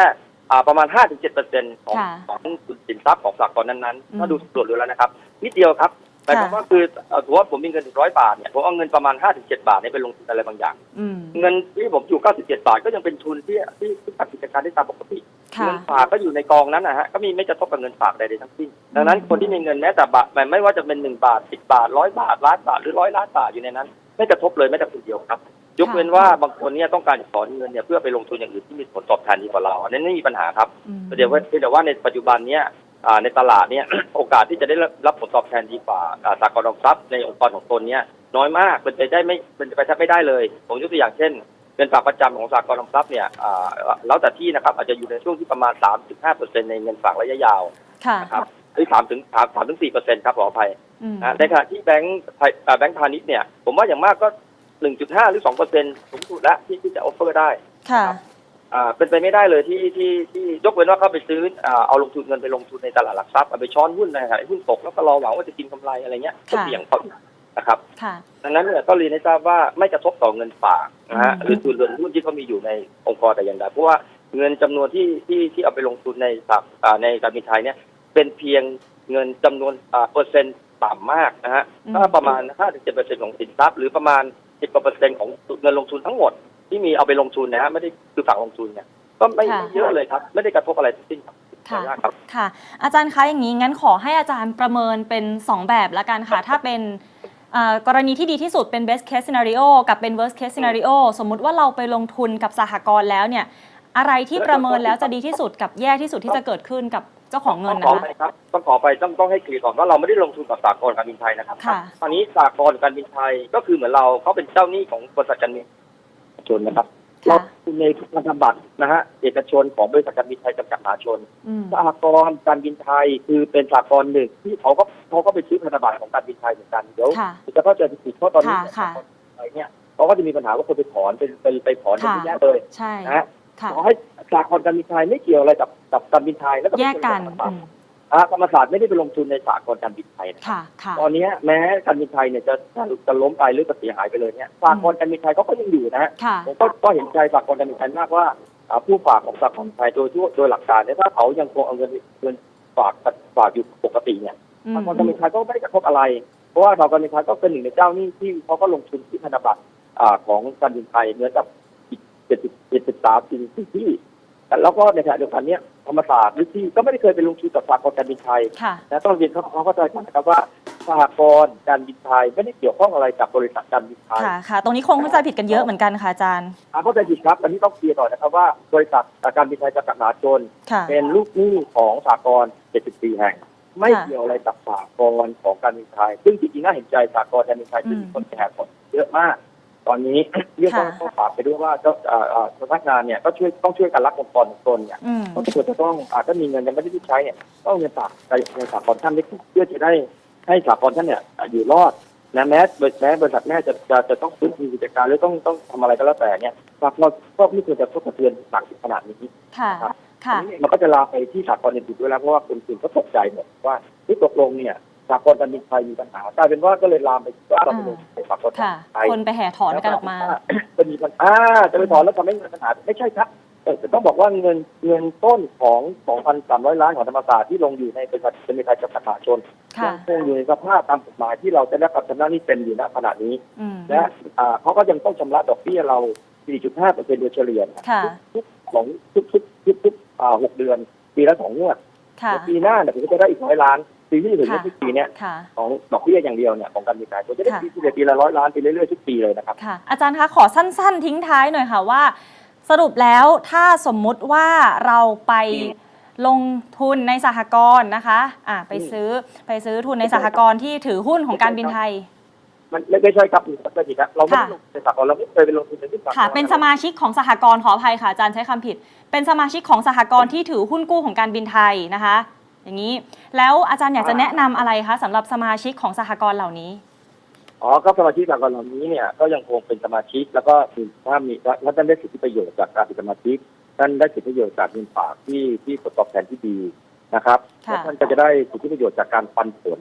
อ่าประมาณ 5-7เปอร์เซ็นต์ของค่ะของสินทรัพย์ของสากลนั้นอืม ๆ ถ้าดูส่วนรวมแล้วนะครับ นิดเดียวครับแต่ผมค่ะว่าคือเอ่อถือว่าผมมีเงินถึงร้อยบาทเนี่ยผมเอาเงินประมาณ 5-7 บาทเนี่ยไปลงทุนอะไรบางอย่าง อืม เงินที่ผมอยู่ 97 บาทก็ยังเป็นทุนที่ที่ที่ทำกิจการได้ตามปกติค่ะ เงินฝากก็อยู่ในกองนั้นนะฮะก็มีไม่จะทบกับเงินฝากใดๆทั้งสิ้นดังนั้นอืมคนที่มีเงินแม้แต่บาทไม่ว่าจะเป็นหนึ่งบาทสิบบาทร้อยบาทล้านบาทหรือร้อยล้านบาทอยู่ในนั้น ไม่กระทบเลยแม้แต่คนเดียวครับ ยกเว้นว่าบางคนเนี่ยต้องการจะถอนเงินเนี่ยเพื่อไปลงทุนอย่างอื่นที่มีผลตอบแทนดีกว่าเราอันนั้นไม่มีปัญหาครับอืมเดี๋ยวว่าเพียงแต่ว่าในปัจจุบันเนี้ยอ่าในตลาดเนี่ยโอกาสที่จะได้รับผลตอบแทนดีกว่าอ่าสากลออมทรัพย์ในองค์กรของตนเนี่ยน้อยมากเป็นไปได้ไม่เป็นไปแทบไม่ได้เลย ผมยกตัวอย่างเช่นเงินฝากประจำของสากลออมทรัพย์เนี่ยอ่าแล้วแต่ที่นะครับอาจจะอยู่ในช่วงที่ประมาณ 3-5เปอร์เซ็นต์ในเงินฝากระยะยาวค่ะนะครับหรือสามถึงสามสามถึงสี่เปอร์เซ็นต์ครับขออภัยอืมนะ ในขณะที่แบงก์ไทยอ่าแบงก์พาณิชย์เนี่ย ผมว่าอย่างมากก็1.5หรือ2เปอร์เซ็นต์สูงสุดแล้วที่ที่จะออฟเฟอร์ได้ค่ะอ่าเป็นไปไม่ได้เลยที่ที่ที่ยกเว้นว่าเขาไปซื้ออ่าเอาลงทุนเงินไปลงทุนในตลาดหลักทรัพย์เอาไปช้อนหุ้นในขณะที่หุ้นตกแล้วก็รอหวังว่าจะกินกำไรอะไรเงี้ยก็ค่ะเสี่ยงเขาอีกนะครับค่ะดังนั้นเนี่ยก็เรียนให้ทราบว่าไม่กระทบต่อเงินฝากนะฮะอืมหรือทุนเรือนหุ้นที่เขามีอยู่ในองค์กรแต่อย่างใดเพราะว่าเงินจำนวนที่ที่ที่เอาไปลงทุนในสักอ่าในการบินไทยเนี่ยเป็นเพียงเงินจำนวนอ่าเปอร์เซ็นต์ ต่ำมากนะฮะอืมถ้าประมาณ 5-7%ของสินทรัพย์ หรือประมาณ 10เปอร์เซ็นต์ของเงินลงทุนทั้งหมด ที่มีเอาไปลงทุนนะฮะไม่ได้คือฝากลงทุนเนี่ยก็ไม่ค่ะไม่เยอะเลยครับ ไม่ได้กระทบอะไรทั้งสิ้นครับค่ะขออนุญาตครับค่ะ อาจารย์คะอย่างนี้งั้นขอให้อาจารย์ประเมินเป็น 2 แบบละกันค่ะ ถ้าเป็นเอ่อกรณีที่ดีที่สุดเป็น best case scenario กับเป็น worst case scenario สมมุติว่าเราไปลงทุนกับสหกรณ์แล้วเนี่ย อะไรที่ประเมินแล้วจะดีที่สุดกับแย่ที่สุดที่จะเกิดขึ้นกับเจ้าของเงินต้อนะขอคะ ไปครับต้องขอไปต้องต้องให้เคลียร์ก่อนว่าเราไม่ได้ลงทุนกับสากลการบินไทยนะครับค่ะ ตอนนี้สากลการบินไทยก็คือเหมือนเราเขาเป็นเจ้าหนี้ของบริษัทการบินชนนะครับเราค่ะคุณในพันธบัตรนะฮะเอกชนของบริษัทการบินไทยจำกัดมหาชนอืมสหกรณ์การบินไทยคือเป็นสากลหนึ่งที่เขาก็เขาก็ไปซื้อพันธบัตรของการบินไทยเหมือนกันเดี๋ยวค่ะ จะเข้าใจผิดเพราะตอนนี้ค่ะเนี่ยค่ะสากลไทยเนี่ยเขาเขาก็จะมีปัญหาว่าคนไปถอนเป็นไปไปถอนเป็นค่ะเยอะแยะเลย ใช่ นะฮะค่ะ ขอให้สากลการบินไทยไม่เกี่ยวอะไรกับกับการบินไทยแล้วก็แยไม่กเกี่ยวกันธรรมศาสตอืร์มอะธรรมศาสตร์ไม่ได้ไปลงทุนในสากลการบินไทยนะค่ะค่ะตอนนี้แม้การบินไทยเนี่ยจะจะจะล้มไปหรือจะเสียหายไปเลยเนี่ยสากลการบินไทยเขาก็ยังอยู่นะฮะค่ะผมก็ก็เห็นใจสากลการบินไทยมากว่าอ่าผู้ฝากของสากลการบินไทยโดยทั่วโดยหลักการเนี่ยถ้าเขายังคงเอาเงินเงินฝากฝากอยู่ปกติเนี่ยอืมสากลการบินไทยก็ไม่ได้กระทบอะไร เพราะว่าสากลการบินไทยก็เป็นหนึ่งในเจ้าหนี้ที่เขาก็ลงทุนที่ธนบัตรอ่าของการบินไทยเหมือนกับอีก เจ็ดสิบเจ็ดสิบสามสิ่งที่แต่แล้วก็ในขณะเดียวกันเนี่ยธรรมศาสตร์หรือที่ก็ไม่ได้เคยไปลงทุนกับสากลการบินไทยค่ะนะต้องเรียนเขาเขาเข้าใจก่อนนะครับว่าสหกรณ์การบินไทยไม่ได้เกี่ยวข้องอะไรกับบริษัทการบินไทยค่ะค่ะ ตรงนี้คงเข้าใจผิดกันเยอะเหมือนกันค่ะอาจารย์อ่าเข้าใจผิดครับอันนี้ต้องเคลียร์ก่อนนะครับว่าบริษัทการบินไทยจำกัดมหาชนค่ะเป็นลูกหนี้ของสหกรณ์74 แห่ง ไม่ค่ะเกี่ยวอะไรกับสหกรณ์ของการบินไทย ซึ่งจริงๆน่าเห็นใจสหกรณ์การบินไทยซึ่งอืมมีคนแก่คนเยอะมาก ตอนนี้เรียกว่าค่ะต้องฝากไปด้วยว่าเจ้าอ่าอ่าพนักงานเนี่ยก็ช่วยต้องช่วยกันรักองค์กรของตนเนี่ยอืมก็ควรจะต้องอาจจะมีเงินยังไม่ได้ใช้เนี่ยต้องเอาเงินฝากในในสากลท่านเล็กเพื่อจะได้ให้สากลท่านเนี่ยอยู่รอดนะแม้แม้บริษัทแม่จะจะจะต้องฟื้นฟูกิจการหรือต้องต้องทำอะไรก็แล้วแต่เนี่ยสากลก็ไม่ควรจะกระเทือนหนักถึงขนาดนี้ค่ะครับค่ะอันนี้มันก็จะลามไปที่สากลอื่นๆด้วยแล้วเพราะว่าคนอื่นก็ตกใจหมดว่าที่ตกลงเนี่ย สากลการบินไทยมีปัญหากลายเป็นว่าก็เลยลามไปว่าเราไปลงในสากลค่ะ ไทยคนไปแห่ถอนกันออกมา จะมีปัญหาจะไปถอนแล้วทำให้เกิดปัญหาไม่ใช่ครับเอ่อต้องบอกว่าเงินเงินต้นของ 2,300 ล้านของธรรมศาสตร์ที่ลงอยู่ในบริษัทเป็นไทยจำกัดมหาชนค่ะยังคงอยู่ในสภาพตามกฎหมายที่เราจะได้รับชำระหนี้เป็นอยู่ณขณะนี้อืมและอ่าเขาก็ยังต้องชำระดอกเบี้ยเรา 4.5เปอร์เซ็นต์โดยเฉลี่ยนะค่ะทุกๆของทุกๆทุกๆอ่าหกเดือน ปีละสองงวดค่ะแล้วปีหน้าเนี่ยผมก็จะได้อีกร้อยล้าน ปีที่จะถึงค่ะทุกปีเนี่ยค่ะ ของดอกเบี้ยอย่างเดียวเนี่ยของการบินไทยผมจะได้ค่ะ ปีที่ปีละร้อยล้านไปเรื่อยๆทุกปีเลยนะครับ ค่ะ อาจารย์คะขอสั้น ๆ ทิ้งท้ายหน่อยค่ะว่า สรุปแล้วถ้าสมมุติว่าเราไปอืมลงทุนในสหกรณ์นะคะอ่าไปอืมซื้อไปซื้อทุนในสหกรณ์ที่ถือหุ้นของการบินไทย มันไม่ไม่ใช่ครับคุณสัจจิครับเราไม่ได้ค่ะลงทุนในสากลเราไม่เคยไปลงทุนในที่สากลค่ะ เป็นสมาชิกของสหกรณ์ขออภัยค่ะอาจารย์ใช้คำผิด เป็นสมาชิกของสหกรณ์ที่ถือหุ้นกู้ของการบินไทยนะคะ อย่างนี้ แล้วอาจารย์อยากจะแนะนำอะไรคะสำหรับสมาชิกของสหกรณ์เหล่านี้ อ๋อก็สมาชิกสากลเหล่านี้เนี่ยก็ยังคงเป็นสมาชิกแล้วก็มีถ้ามีและท่านได้สิทธิประโยชน์จากการเป็นสมาชิกท่านได้สิทธิประโยชน์จากเงินฝากที่ที่ผลตอบแทนที่ดีนะครับค่ะ และท่านก็จะได้สิทธิประโยชน์จากการปันผล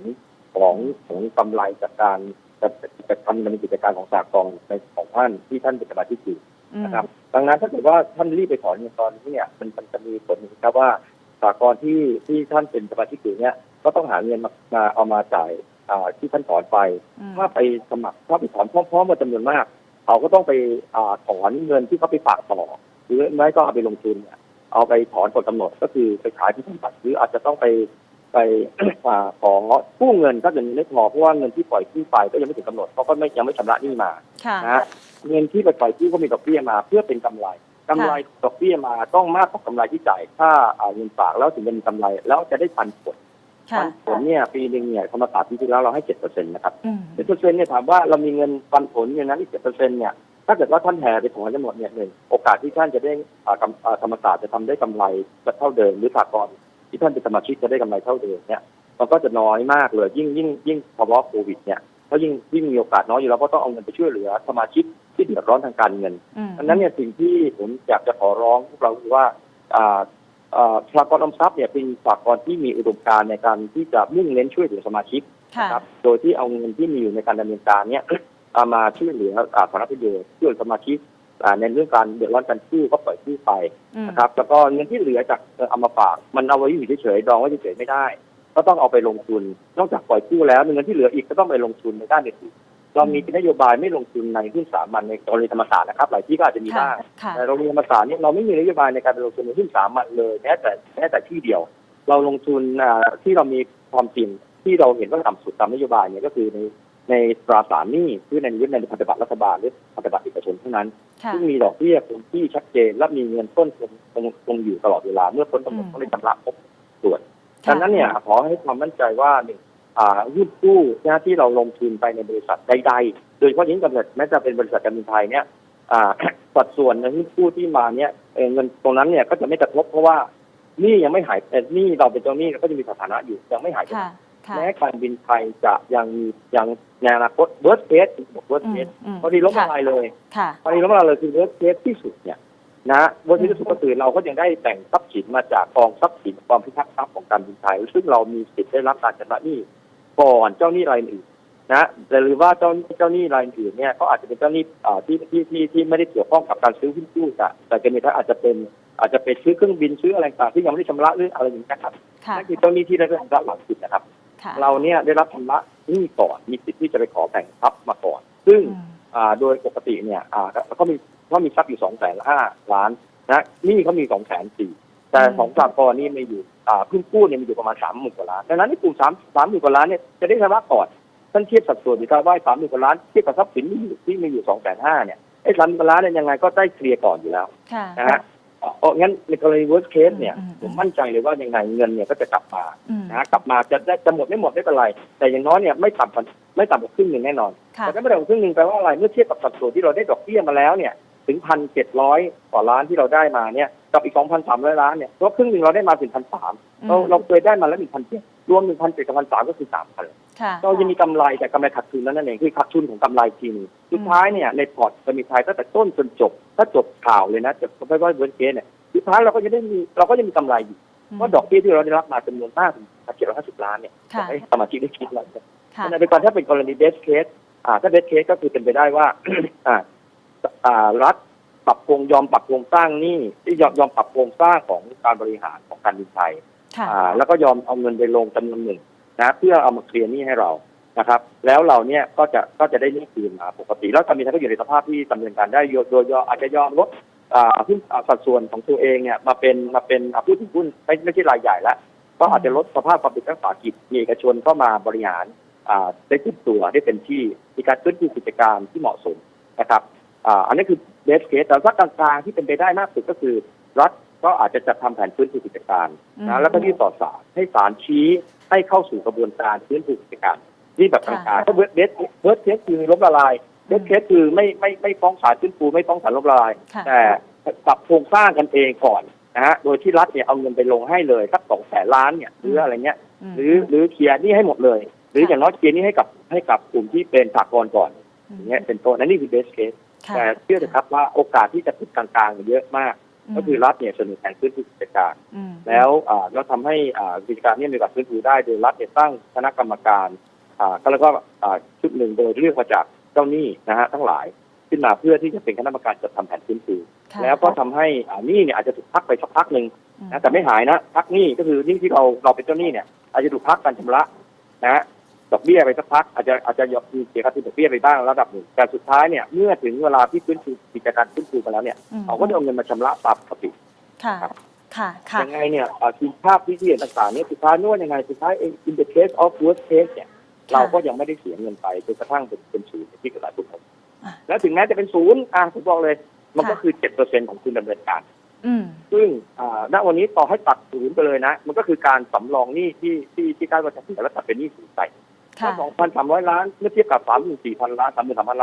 ของของกำไรจากการจะจะทำดำเนินกิจการของสากลในของท่านที่ท่านเป็นสมาชิกอยู่ อืม นะครับดังนั้นถ้าเกิดว่าท่านรีบไปถอนเงินตอนนี้เนี่ยมันมันจะมีผลนะครับว่า สากลที่ที่ท่านเป็นสมาชิกอยู่เนี่ยก็ต้องหาเงินมามาเอามาจ่ายอ่าที่ท่านถอนไป อืมถ้าไปสมัครถ้าไปถอนพร้อมๆกันจำนวนมากเขาก็ต้องไปอาถอนเงินที่เขาไปฝากต่อหรือไม่ก็เอาไปลงทุนเนี่ยเอาไปถอนกฎกำหนดก็คือไปขายที่ธนบัตรหรืออาจจะต้องไปไป อ่าขอกู้เงินก็ยังไม่พอเพราะว่าเงินที่ปล่อยกู้ไปก็ยังไม่ถึงกำหนดเขาก็ไม่ยังไม่ชำระหนี้มา ค่ะ นะฮะเงินที่ไปปล่อยกู้ก็มีดอกเบี้ยมาเพื่อเป็นกำไร กำไรดอกเบี้ยมาต้องมากกว่ากำไรที่จ่ายค่าอ่าเงินฝากแล้วถึงจะมีกำไร แล้วจะได้ปันผลค่ะปันผลเนี่ยปีหนึ่งเนี่ยธรรมศาสตร์ปีที่แล้วเราให้เจ็ดเปอร์เซ็นต์นะครับอืมเจ็ดเปอร์เซ็นต์เนี่ยถามว่าเรามีเงินปันผลอย่างนั้นอีกเจ็ดเปอร์เซ็นต์เนี่ยถ้าเกิดว่าท่านแห่ไปถอนทั้งหมดเนี่ยหนึ่งโอกาสที่ท่านจะได้อ่ากำอ่าธรรมศาสตร์จะทำได้กำไรเท่าเดิมหรือสากลที่ท่านเป็นสมาชิกจะได้กำไรเท่าเดิมเนี่ยมันก็จะน้อยมากเลยยิ่งยิ่งยิ่งภาวะโควิดเนี่ยก็ยิ่งยิ่งมีโอกาสน้อยอยู่แล้วก็ต้องเอาเงินไปช่วยเหลือสมาชิก ที่เดือดร้อนทางการเงินอืมดังนั้นเนี่ยสิ่งที่ผมอยากจะขอร้องพวกเราคือว่าอ่าอ่าสากลออมทรัพย์เนี่ยเป็นสากลที่มีอุดมการณ์ในการที่จะมุ่งเน้นช่วยเหลือสมาชิกค่ะนะครับโดยที่เอาเงินที่มีอยู่ในการดำเนินการเนี่ยเอามาช่วยเหลืออ่าสาธารณประโยชน์ช่วยสมาชิกอ่าในเรื่องการเดือดร้อนการกู้ก็ปล่อยกู้ไปอืมนะครับ แล้วก็เงินที่เหลือจากเอ่อเอามาฝาก มันเอาไว้อยู่เฉยๆดองไว้เฉยๆไม่ได้ ก็ต้องเอาไปลงทุน นอกจากปล่อยกู้แล้วเงินที่เหลืออีกก็ต้องไปลงทุนในด้านอื่นๆ เรามีนโยบายไม่ลงทุนในหุ้นสามัญในกรณีธรรมศาสตร์นะครับ หลายที่ก็อาจจะมีค่ะบ้างค่ะแต่โรงเรียนธรรมศาสตร์เนี่ยเราไม่มีนโยบายในการไปลงทุนในหุ้นสามัญเลยแม้แต่แม้แต่ที่เดียว เราลงทุนอ่าที่เรามีความจริงที่เราเห็นว่าต่ำสุดตามนโยบายเนี่ยก็คือในในตราสารหนี้คือในยึดในพันธบัตรรัฐบาลหรือพันธบัตรเอกชนเท่านั้นค่ะซึ่งมีดอกเบี้ยคงที่ชัดเจนและมีเงินต้นคงคงคงอยู่ตลอดเวลาเมื่อพ้นกำหนดอืมต้องได้ชำระครบส่วนค่ะดังนั้นเนี่ยขอให้ความมั่นใจว่าหนึ่งอ่า หุ้นกู้นะที่เราลงทุนไปในบริษัทใดๆ โดยเฉพาะยิ่งกำเนิดแม้จะเป็นบริษัทการบินไทยเนี่ยอ่าสัดส่วนในหุ้นกู้ที่มาเนี่ยเอ่อเงินตรงนั้นเนี่ยก็จะไม่กระทบเพราะว่าหนี่ยังไม่หายเอ่อหนี่เราเป็นเจ้าหนี้เราก็จะมีสถานะอยู่ยังไม่หายไปค่ะค่ะแม้การบินไทยจะยังมียังในอนาคตเวิร์สเคสบอกเวิร์สอืเคมสอืมพอดีล้มละค่ะลายเลยค่ะพอดีล้มละลายเลยคือเวิร์สเคสที่สุดเนี่ยนะเวิร์สเคสที่สุดก็คือเราก็ยังได้แบ่งทรัพย์สินมาจากกองทรัพย์สินกองพิทักษ์ทรัพย์ของการบินไทย ซึ่งเรามีสิทธิ์ได้รับการชำระหนี้ ก่อนเจ้าหนี้รายอื่นนะแต่หรือว่าเจ้าเจ้าหนี้รายอื่นเนี่ยเขาอาจจะเป็นเจ้าหนี้อ่าที่ที่ที่ที่ไม่ได้เกี่ยวข้องกับการซื้อหุ้นกู้แต่แต่จะมีถ้าอาจจะเป็นอาจจะไปซื้อเครื่องบินซื้ออะไรต่างๆที่ยังไม่ได้ชำระหรืออะไรอย่างนี้ยครับค่ะนั่นคือเจ้าหนี้ที่ได้รับชำระหลังสุดนะครับค่ะเราเนี่ยได้รับชำระหนี้ก่อนมีสิทธิ์ที่จะไปขอแบ่งทรัพย์มาก่อน ซึ่งอืมอ่าโดยปกติเนี่ยอ่าเขามีเขามีทรัพย์อยู่สองแสนห้าล้านนะหนี่เขามีสองแสนสี่ แต่อืมของสากลนี่มีอยู่อ่าเพิ่งกู้เนี่ยมีอยู่ประมาณสามหมื่นกว่าล้านดังนั้นในกลุ่มสามสามหมื่นกว่าล้านเนี่ยจะได้ชำระก่อนท่านเทียบสัดส่วนดีครับว่าสามหมื่นกว่าล้านเทียบกับทรัพย์สินที่มีที่มีอยู่สองแสนห้าเนี่ยไอ้สามหมื่นกว่าล้านเนี่ยยังไงก็ได้เคลียร์ก่อนอยู่แล้วค่ะนะฮะเพราะงั้นในกรณี worst case เนี่ยอืมอืมผมมั่นใจเลยว่ายังไงเงินเนี่ยก็จะกลับมาอืมนะฮะกลับมาจะได้จะหมดไม่หมดไม่เป็นไร แต่อย่างน้อยเนี่ยไม่ต่ำกว่าไม่ต่ำกว่าครึ่งหนึ่งแน่นอนค่ะแต่ถ้าไม่ต่ำกว่าครึ่งหนึ่งแปลว่าอะไรเมื่อเทียบกับสัดส่วนที่เราได้ดอกเบี้ยมาแล้วเนี่ย ถึงพันเจ็ดร้อยกว่าล้านที่เราได้มาเนี่ยกับอีกสองพันสามร้อยล้านเนี่ยเพราะครึ่งหนึ่งเราได้มาถึงพันสามเราเราเคยได้มาแล้วหนึ่งพันเจ็ดรวมหนึ่งพันเจ็ดกับพันสามก็คือสามพันค่ะเราจะมีกำไรแต่กำไรขาดทุนนั้นนั่นเองคือขาดทุนของกำไรจริงสุดท้ายเนี่ยในพอร์ตจะมีไทยตั้งแต่ต้นจนจบ ถ้าจบข่าวเลยนะจบไม่ว่าเวิร์นเคสเนี่ยสุดท้ายเราก็จะได้มีเราก็จะมีกำไรอยู่เพราะดอกเบี้ยที่เราได้รับมาจำนวนมากถึงเจ็ดร้อยห้าสิบล้านเนี่ยค่ะให้สมาชิกได้คิดเลยค่ะในกรณีถ้าเป็นกรณีเบสเคสอ่าถ้าเบสเคสก็คือเป็นไปได้ว่าอ่าอ่า รัฐปรับโครงยอมปรับโครงสร้างหนี้ที่ยอมยอมปรับโครงสร้างของการบริหารของการบินไทยค่ะอ่าแล้วก็ยอมเอาเงินไปลงจำนวนหนึ่งนะเพื่อเอามาเคลียร์หนี้ให้เรานะครับ แล้วเราเนี่ยก็จะก็จะได้หนี้คืนมาปกติ แล้วการบินไทยก็อยู่ในสภาพที่ดำเนินการได้โดยโดยยออาจจะยอมลดอ่าหุ้นอ่าสัดส่วนของตัวเองเนี่ยมาเป็นมาเป็นอ่าผู้ถือหุ้นไม่ไม่ใช่รายใหญ่แล้วก็อาจจะลดสภาพความเป็นนักธุรกิจมีเอกชนเข้ามาบริหารอ่าได้ขึ้นตัวได้เป็นที่มีการฟื้นฟูกิจการที่เหมาะสมนะครับ อ่าอันนี้คือเบสเคสแต่ถ้ากลางๆที่เป็นไปได้มากสุดก็คือ รัฐก็อาจจะจัดทำแผนฟื้นฟูกิจการอืมนะแล้วก็ยื่นต่อศาลให้ศาลชี้ให้เข้าสู่กระบวนการฟื้นฟูกิจการนี่แบบกลางๆถ้าเบิร์ดเบิร์ดเบิร์ดเคสคือล้มละลายเบิร์ดเคสคือไม่ไม่ไม่ฟ้องศาลฟื้นฟูไม่ฟ้องศาลล้มละลายค่ะแต่ปรับโครงสร้างกันเองก่อนนะฮะโดยที่รัฐเนี่ยเอาเงินไปลงให้เลยสักสองแสนล้านเนี่ยหรืออะไรเงี้ยมหรือหรือเคลียร์หนี่ให้หมดเลย หรือค่ะอย่างน้อยเคลียร์หนี่ให้กับให้กับกลุ่มที่เป็นสากลก่อนอืมอย่างเงี้ยเป็นต้นนั่นนี่คือเบสเคสค่ะ แต่เชื่อเถอะครับว่าโอกาสที่จะติดกลางๆเยอะมาก ก็คือรัฐเนี่ยเสนอแผนฟื้นฟูกิจการมแล้วอ่าแล้วทำให้อ่ากิจการเนี้มีโอกาสฟื้นฟูได้โดยรัฐเนี่ยตั้งคณะกรรมการอ่าก็แล้วก็อ่าชุดหนึ่งโดยเลือกมาจากเจ้าหนี้นะฮะทั้งหลายขึ้นมาเพื่อที่จะเป็นคณะกรรมการจัดทำแผนฟื้นฟูค่ะแล้วก็ทำให้อ่าหนี้เนี่ยอาจจะถูกพักไปสักพักหนึ่งอืมนะแต่ไม่หายนะพักหนี้ก็คือหนี้ที่เราเราเป็นเจ้าหนี้เนี่ยอาจจะถูกพักการชำระนะฮะ ดอกเบี้ยไปสักพักอาจจะอาจจะยอมมีเสียค่าที่ดอกเบี้ยไปบ้างระดับหนึ่งแต่สุดท้ายเนี่ยเมื่อถึงเวลาที่ฟื้นฟูกิจการฟื้นฟูมาแล้วเนี่ยอืมเขาก็จะเอาเงินมาชำระตามปกติค่ะครับค่ะค่ะยังไงเนี่ยอ่าทีภาพที่ที่เห็นต่างๆเนี่ยสุดท้ายนวดยังไงสุดท้าย in the case of worst case เนี่ยค่ะเราก็ยังไม่ได้เสียเงินไปจนกระทั่งเป็นเป็นศูนย์ที่เกิดหลายทุกคนอะแล้วถึงแม้จะเป็นศูนย์อะผมบอกเลย มันก็ค่ะคือเจ็ดเปอร์เซ็นของคุณดำเนินการอืมซึ่งอ่าณวันนี้ต่อให้ตัดศูนย์ไปเลยนะ มันก็คือการสำรองหนี้ที่ที่ที่คาดว่าจะเสียแล้วตัดเป็นหนี้ศูนย์ไป ค่ะสองพันสามร้อยล้านเมื่อเทียบกับสามหมื่นสี่พันล้านสามหมื่นสามพันล้าน